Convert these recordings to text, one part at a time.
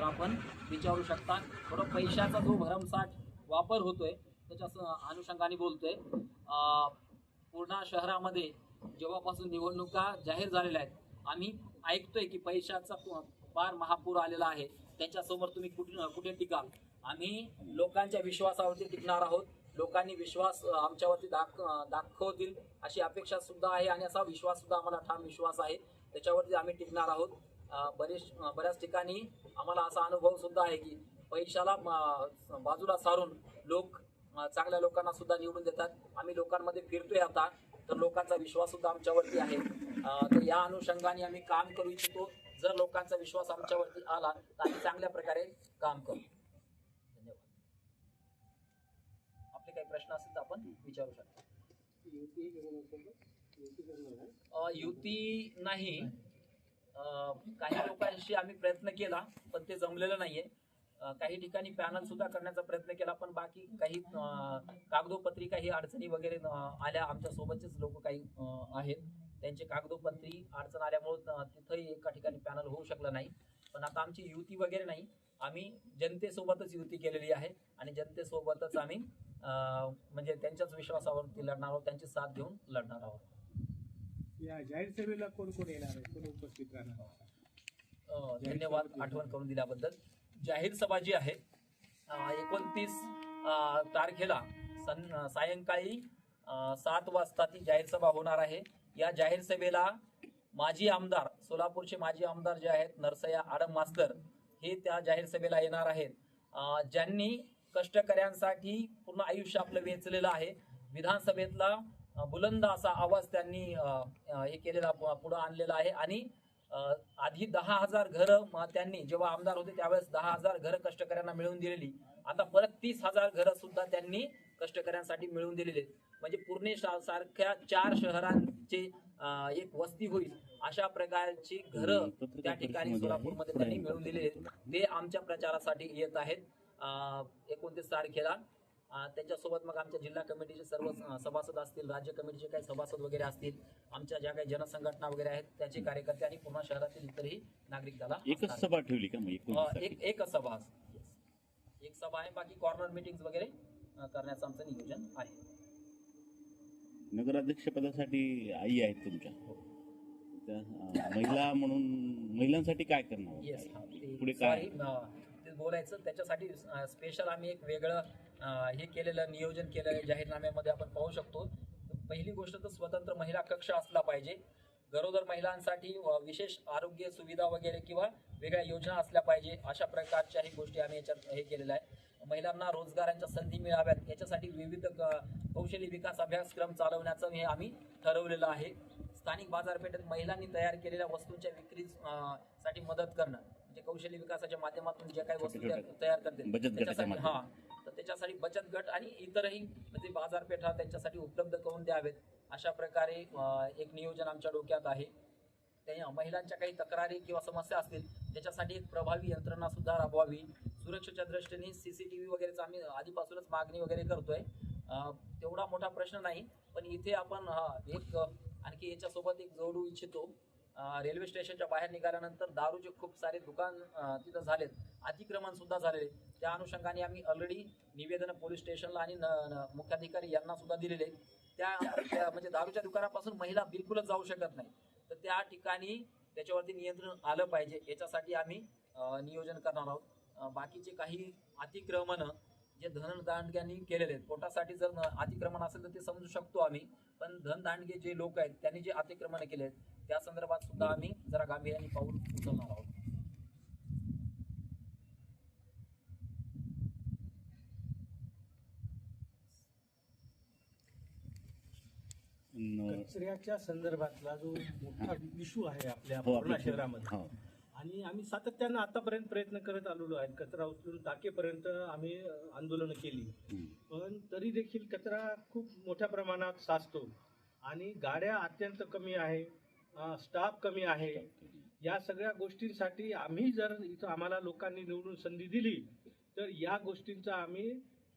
तर आपण विचारू शकता. थोडं पैशाचा जो भरमसाठ वापर होतोय त्याच्या अनुषंगाने बोलतोय. आहे पूर्णा शहरामध्ये जेव्हापासून निवडणुका जाहीर झालेल्या आहेत आम्ही ऐकतोय की पैशाचा फार महापूर आलेला आहे. त्याच्यासमोर तुम्ही कुठे कुठे टिकाल? आम्ही लोकांच्या विश्वासावरती टिकणार आहोत. लोकांनी विश्वास आमच्यावरती दाख दाखवतील अशी अपेक्षा सुद्धा आहे आणि असा विश्वास सुद्धा आम्हाला ठाम विश्वास आहे. त्याच्यावरती आम्ही टिकणार आहोत. बरेच बऱ्याच ठिकाणी आम्हाला असा अनुभव सुद्धा आहे की पैशाला बाजूला सारून लोक चांगल्या लोकांना सुद्धा निवडून देतात. आम्ही लोकांमध्ये फिरतोय आता तर लोकांचा विश्वास सुद्धा आमच्यावरती आहे. तर या अनुषंगाने आम्ही काम करू इच्छितो. जर लोकांचा विश्वास आमच्यावरती आला तर आम्ही चांगल्या प्रकारे काम करू. धन्यवाद. आपले काही प्रश्न असतील तर आपण विचारू शकता. युती नाही. काही लोकांशी आम्ही प्रयत्न केला पण ते जमलेलं नाहीये. काही ठिकाणी पॅनल सुद्धा करण्याचा प्रयत्न केला पण बाकी काही कागदोपत्री काही अडचणी वगैरे आल्या. आमच्या सोबतचेच लोक काही आहेत. त्यांचे कागदोपत्री अडचण आल्यामुळे तिथंही एका ठिकाणी पॅनल होऊ शकलं नाही. पण आता आमची युती वगैरे नाही. आम्ही जनतेसोबतच युती केलेली आहे आणि जनतेसोबतच आम्ही म्हणजे त्यांच्याच विश्वासावरती लढणार आहोत त्यांची साथ घेऊन लढणार आहोत. या जाहीर सभेला कोण कोण येणार आहे? कोण उपस्थित राहणार आहे? धन्यवाद आठवण करून दिल्याबद्दल. जाहीर सभा जी आहे एकोणतीस तारखेला सं सायंकाळी सात वाजता ती जाहीर सभा होणार आहे. या जाहीर सभेला माजी आमदार सोलापूरचे माजी आमदार जे आहेत नरसया आडम मास्तर हे त्या जाहीर सभेला येणार आहेत. ज्यांनी कष्टकऱ्यांसाठी पूर्ण आयुष्य आपलं वेचलेलं आहे विधानसभेतला बुलंद असा आवाज त्यांनी हे केलेला पुढे पुढं आणलेला आहे. आणि आधी दहा हजार घरं त्यांनी जेव्हा आमदार होते त्यावेळेस दहा हजार घरं कष्टकऱ्यांना मिळवून दिलेली. आता परत तीस हजार घरं सुद्धा त्यांनी कष्टकऱ्यांसाठी मिळवून दिलेली. आहेत. म्हणजे पुणे सारख्या चार शहरांचे एक वस्ती होईल अशा प्रकारची घरं त्या ठिकाणी सोलापूरमध्ये त्यांनी मिळवून दिलेली आहेत. ते आमच्या प्रचारासाठी येत आहेत. एकोणतीस तारखेला. त्याच्यासोबत मग आमच्या जिल्हा कमिटीचे सर्व सभासद असतील राज्य कमिटीचे काही सभासद वगैरे असतील आमच्या ज्या काही जनसंघटना वगैरे आहेत त्याचे कार्यकर्ते आणि पूर्ण शहरातील इतरही नागरिक त्याला एकच. सभा ठेवली का एक एकच सभा. एक सभा आहे बाकी कॉर्नर मीटिंग वगैरे करण्याचं आमचं नियोजन आहे. नगराध्यक्ष पदासाठी आई आहेत तुमच्या. अं, महिला म्हणून महिलांसाठी काय करणार? येस पुढे काय? ते बोलायचं त्याच्यासाठी स्पेशल आम्ही एक वेगळं हे केलेलं नियोजन केलेलं जाहीरनाम्यामध्ये आपण पाहू शकतो. पहिली गोष्ट तर स्वतंत्र महिला कक्ष असला पाहिजे. गरोदर महिलांसाठी विशेष आरोग्य सुविधा वगैरे किंवा वेगळ्या योजना असल्या पाहिजे अशा प्रकारच्याही गोष्टी आम्ही याच्यात हे केलेलं आहे महिलांना रोजगारांच्या संधी मिळाव्यात याच्यासाठी विविध कौशल्य विकास अभ्यासक्रम चालवण्याचं हे आम्ही ठरवलेलं आहे. स्थानिक बाजारपेठेत महिलांनी तयार केलेल्या वस्तूंच्या विक्री साठी मदत करणं म्हणजे कौशल्य विकासाच्या माध्यमातून जे काही वस्तू तयार करते बचत गटाच्या त्याच्यासाठी हा. त्याच्यासाठी बचत गट आणि इतरही म्हणजे बाजारपेठा त्यांच्यासाठी उपलब्ध करून द्यावेत. अशा प्रकारे एक नियोजन आमच्या डोक्यात आहे. त्या महिलांच्या काही तक्रारी किंवा समस्या असतील त्याच्यासाठी एक प्रभावी यंत्रणा सुद्धा राबवावी. सुरक्षेच्या दृष्टीने सी सी टी व्ही वगैरेच आम्ही आधीपासूनच मागणी वगैरे करतोय. तेवढा मोठा प्रश्न नाही पण इथे आपण एक आणखी याच्यासोबत एक जोडू इच्छितो. रेल्वे स्टेशनच्या बाहेर निघाल्यानंतर दारूचे खूप सारे दुकान तिथं झालेत. अतिक्रमण सुद्धा झालेले त्या अनुषंगाने आम्ही ऑलरेडी निवेदन पोलीस स्टेशनला आणि न- मुख्याधिकारी यांना सुद्धा दिलेले आहेत. त्या म्हणजे दारूच्या दुकानापासून महिला बिलकुलच जाऊ शकत नाही तर त्या ठिकाणी त्याच्यावरती नियंत्रण आलं पाहिजे. याच्यासाठी आम्ही नियोजन करणार आहोत. बाकीचे काही अतिक्रमण जे धनदांडग्यांनी केलेले आहेत पोटासाठी जर अतिक्रमण असेल तर ते समजू शकतो आम्ही. पण धनदांडगे जे लोक आहेत त्यांनी जे अतिक्रमण केले आहेत त्या संदर्भात सुद्धा आम्ही जरा गांभीर्याने पाऊल उचलणार आहोत. कचऱ्याच्या संदर्भातला जो मोठा इश्यू आहे आपल्या हो, पूर्ण आपल्या शहरामध्ये. हो. आणि आम्ही सातत्यानं आतापर्यंत प्रयत्न करत आलेलो आहे. कचरा उचलून टाकेपर्यंत आम्ही आंदोलनं केली. पण तरी देखील कचरा खूप मोठ्या प्रमाणात साचतो. आणि गाड्या अत्यंत कमी आहे. स्टाफ कमी आहे. या सगळ्या गोष्टींसाठी आम्ही जर इथं आम्हाला लोकांनी निवडून संधी दिली तर या गोष्टींचा आम्ही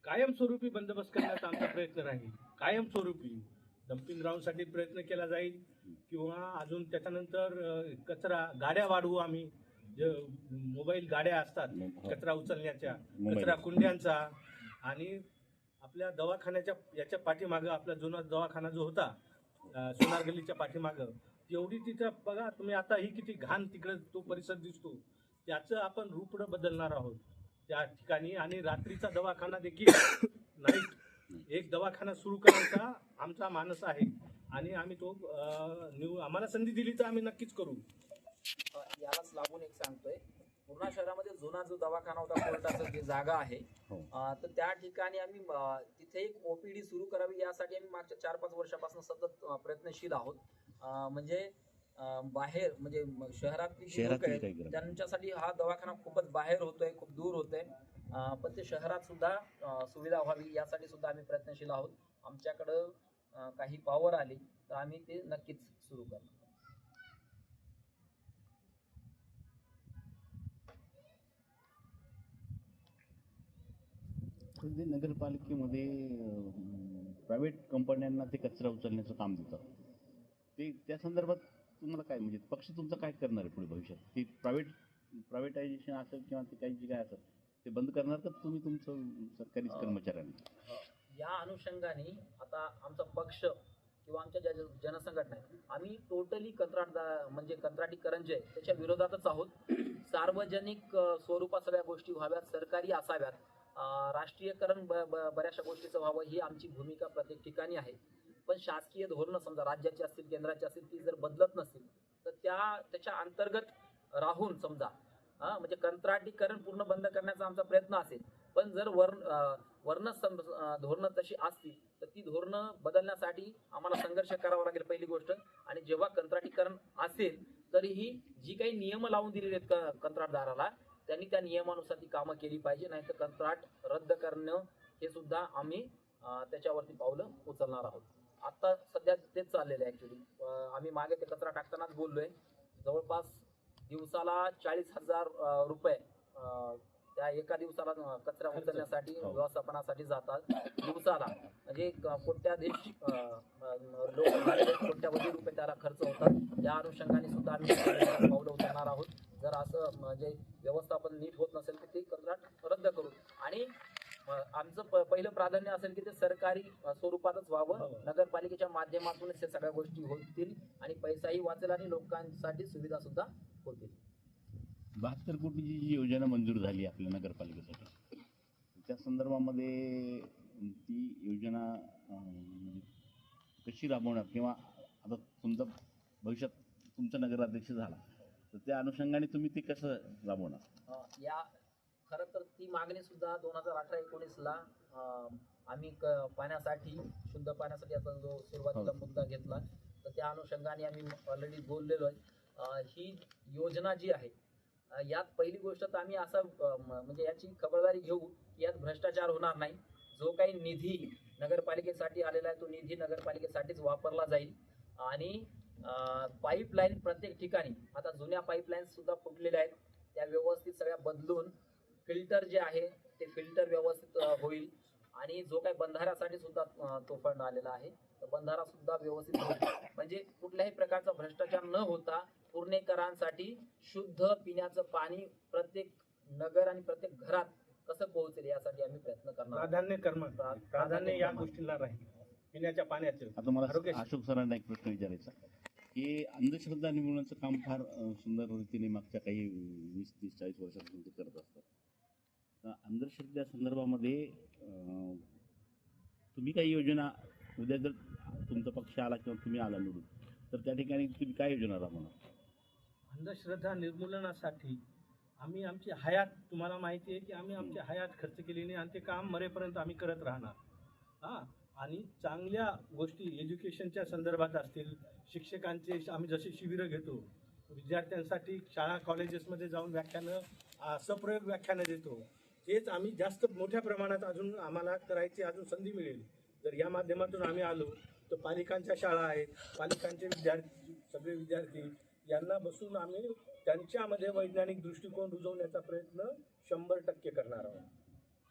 कायमस्वरूपी बंदोबस्त करण्याचा आमचा प्रयत्न राहील. कायमस्वरूपी. डम्पिंग ग्राउंडसाठी प्रयत्न केला जाईल किंवा अजून त्याच्यानंतर कचरा गाड्या वाढवू आम्ही. जे मोबाईल गाड्या असतात. कचरा उचलण्याच्या. कचरा कुंड्यांचा आणि आपल्या दवाखान्याच्या याच्या पाठीमागं आपला जुना दवाखाना जो होता अं, सोनार गल्लीच्या पाठीमागं तेवढी तिथं बघा तुम्ही आता ही किती घाण तिकडे तो परिसर दिसतो त्याचं आपण रूप बदलणार आहोत. त्या ठिकाणी आणि रात्रीचा दवाखाना देखील नाईट एक दवाखाना सुरू करायचा आमचा मानस आहे. आणि आम्ही तो आम्हाला संधी दिली तर आम्ही नक्कीच करू. यालाच लागून एक सांगतोय. पूर्णा शहरामध्ये जुना जो दवाखाना होता कोर्टाचं जी जागा आहे हो. अ, तर त्या ठिकाणी आम्ही अ, तिथे एक ओपीडी सुरू करावी यासाठी आम्ही मागच्या चार पाच वर्षापासून सतत प्रयत्नशील आहोत. म्हणजे बाहेर म्हणजे शहरातली. त्यांच्यासाठी हा दवाखाना खूपच बाहेर होतोय खूप दूर होतोय. अ, पण ते शहरात सुद्धा सुविधा व्हावी यासाठी सुद्धा आम्ही प्रयत्नशील आहोत. आमच्याकडं काही पॉवर आली तर आम्ही ते नक्कीच सुरू करणार. नगरपालिकेमध्ये प्रायव्हेट कंपन्यांना ते कचरा उचलण्याचं काम देतात. ते त्या संदर्भात तुम्हाला काय म्हणजे पक्ष तुमचं काय करणार आहे पुढे भविष्यात? ते प्रायव्हेट प्रायव्हेटायझेशन असेल किंवा ते काही जे काय असेल ते बंद करणार का तुम्ही तुमचं सरकारी कर्मचाऱ्यांना? या अनुषंगाने आता आमचा पक्ष किंवा आमच्या ज्या जनसंघटना आहे आम्ही टोटली कंत्राटदार म्हणजे कंत्राटीकरण जे आहे त्याच्या विरोधातच आहोत. सार्वजनिक स्वरूपात सगळ्या गोष्टी व्हाव्यात सरकारी असाव्यात. राष्ट्रीयकरण ब- बऱ्याचशा गोष्टीचं व्हावं ही आमची भूमिका प्रत्येक ठिकाणी आहे. पण शासकीय धोरणं समजा राज्याची असतील केंद्राची असतील ती जर बदलत नसतील तर त्या त्याच्या अंतर्गत राहून समजा हां म्हणजे कंत्राटीकरण पूर्ण बंद करण्याचा आमचा प्रयत्न असेल पण जर वर्ण वर्ण सं- धोरणं तशी असतील तर ती धोरणं बदलण्यासाठी आम्हाला संघर्ष करावा लागेल पहिली गोष्ट. आणि जेव्हा कंत्राटीकरण असेल तरीही जी काही नियम लावून दिलेली आहेत क- कंत्राटदाराला त्यांनी त्या नियमानुसार ती कामं केली पाहिजे नाही तर कंत्राट रद्द करणं हे सुद्धा आम्ही त्याच्यावरती पावलं उचलणार आहोत. आता सध्या तेच चाललेलं आहे ऍक्च्युली आम्ही मागे ते कचरा टाकतानाच बोललोय. जवळपास दिवसाला चाळीस हजार रुपये त्या एका दिवसाला कचरा. उचलण्यासाठी हो. व्यवस्थापनासाठी जातात. दिवसाला. म्हणजे क- कोट्याधीश अ, अ, लोक झालेले आहेत, कोट्यावधी रुपये त्याला खर्च होतात त्या अनुषंगाने सुद्धा आम्ही पावलं उचलणार आहोत. जर असं म्हणजे व्यवस्थापन नीट होत नसेल तर ते कंत्राट रद्द करू. आणि आमचं पहिलं प्राधान्य असेल की ते सरकारी स्वरूपातच व्हावं. हो. नगरपालिकेच्या माध्यमातूनच हे सगळ्या गोष्टी होतील आणि पैसाही वाचेल आणि लोकांसाठी सुविधा सुद्धा होतील. बहात्तर कोटीची जी योजना मंजूर झाली आपल्या नगरपालिकेसाठी त्या संदर्भामध्ये ती योजना कशी राबवणार? किंवा आता तुमचा भविष्यात तुमचा नगराध्यक्ष झाला तर त्या अनुषंगाने तुम्ही ते कसं राबवणार? या खरं तर ती मागणी सुद्धा दोन हजार अठरा एकोणीसला आम्ही पाण्यासाठी शुद्ध पाण्यासाठी आता जो सुरुवातीला हो. मुद्दा घेतला तर त्या अनुषंगाने आम्ही ऑलरेडी बोललेलो आहे. ही योजना जी आहे यात पहिली गोष्ट तर आम्ही असं म्हणजे याची खबरदारी घेऊ की यात भ्रष्टाचार होणार नाही. जो काही निधी नगरपालिकेसाठी आलेला आहे तो निधी नगरपालिकेसाठीच वापरला जाईल. आणि पाईपलाईन प्रत्येक ठिकाणी आता जुन्या पाईपलाईन सुद्धा फुटलेल्या आहेत त्या व्यवस्थित सगळ्या बदलून फिल्टर जे आहे ते फिल्टर व्यवस्थित होईल. आणि जो काही बंधाऱ्यासाठी सुद्धा तो फंड आलेला आहे तर बंधारा सुद्धा व्यवस्थित होईल. म्हणजे कुठल्याही प्रकारचा भ्रष्टाचार न होता पुणेकरांसाठी शुद्ध पिण्याचं पाणी प्रत्येक नगर आणि प्रत्येक घरात कसं पोहोचेल यासाठी आम्ही प्रयत्न करणार. प्राधान्य कर्म प्रा- प्राधान्य या. गोष्टीला राहील. पिण्याच्या पाण्याचं. आता मला अशोक सरांना एक प्रश्न विचारायचा की अंधश्रद्धा निर्मूलनाचं काम फार सुंदर रीतीने मागच्या काही वीस तीस चाळीस वर्षापासून ते करत असतात. अंधश्रद्धा संदर्भामध्ये तुम्ही काही योजना उद्या जर तुमचा पक्ष आला किंवा तुम्ही आला निवडून तर त्या ठिकाणी तुम्ही काय योजना राबवणार? अंधश्रद्धा निर्मूलनासाठी आम्ही आमची हयात तुम्हाला माहिती आहे की आम्ही आमची हयात खर्च केली नाही आणि ते काम मरेपर्यंत आम्ही करत राहणार. हां? आणि चांगल्या गोष्टी एज्युकेशनच्या संदर्भात असतील शिक्षकांचे आम्ही जसे शिबिरं घेतो विद्यार्थ्यांसाठी शाळा कॉलेजेसमध्ये जाऊन व्याख्यानं सप्रयोग व्याख्यानं देतो. हेच आम्ही जास्त मोठ्या प्रमाणात अजून आम्हाला करायची अजून संधी मिळेल. जर या माध्यमातून आम्ही आलो तर पालिकांच्या शाळा आहेत पालिकांचे विद्यार्थी सगळे विद्यार्थी यांना बसून आम्ही त्यांच्यामध्ये वैज्ञानिक दृष्टिकोन रुजवण्याचा प्रयत्न शंभर टक्के करणार आहोत.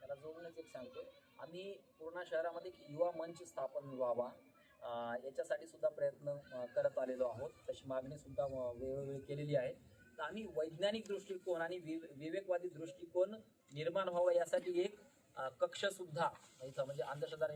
त्याला जोडूनच एक सांगतो. आम्ही पूर्ण शहरामध्ये एक युवा मंच स्थापन व्हावा अं, याच्यासाठी सुद्धा प्रयत्न अं, करत आलेलो आहोत. तशी मागणी सुद्धा अं, वेळोवेळी केलेली आहे. आम्ही वैज्ञानिक दृष्टिकोन आणि वि- विवेकवादी दृष्टिकोन निर्माण व्हावा यासाठी एक कक्ष सुद्धा म्हणजे अंधश्रद्धा